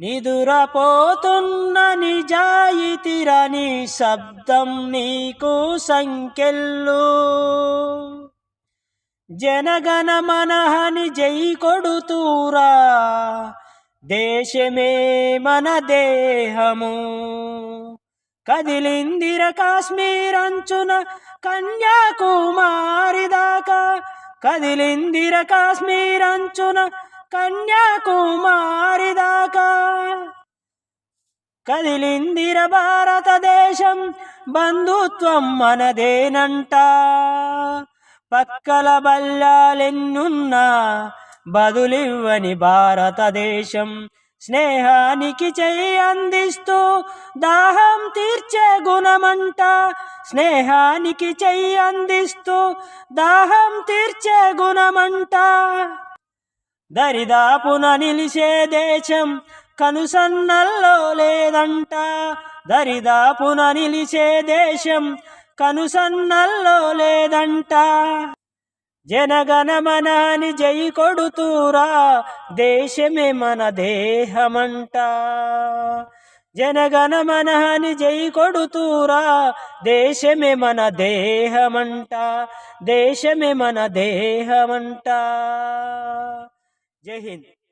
నిదురపోతున్న నిజాయితిరని శబ్దం నీకు సంకెళ్ళు. జనగణ మనహని జై కొడుతూరా దేశమే మన దేహము. కదిలిందిర కాశ్మీర్ అంచున కన్యాకుమారి దాకా కదిలిందిర కాశ్మీర్ అంచున కన్యాకుమారి దాకా కదిలిందిర భారతదేశం బంధుత్వం మనదేనంట. పక్కల బల్లాలెన్నున్నా బదులివ్వని భారతదేశం స్నేహానికి చెయ్యి అందిస్తూ దాహం తీర్చే గుణమంట. స్నేహానికి చెయ్యి అందిస్తూ దాహం తీర్చే గుణమంట. దరిదాపున నిలిచే దేశం కనుసన్నల్లో లేదంట. దరిదాపున నిలిచే దేశం కనుసన్నల్లో లేదంట. జనగణమనాని జై కొడుతూరా దేశమే మన దేహమంట. జనగణమనని జై కొడుతూరా దేశమే మన దేహమంట. దేశమే మన దేహమంట. 耶和。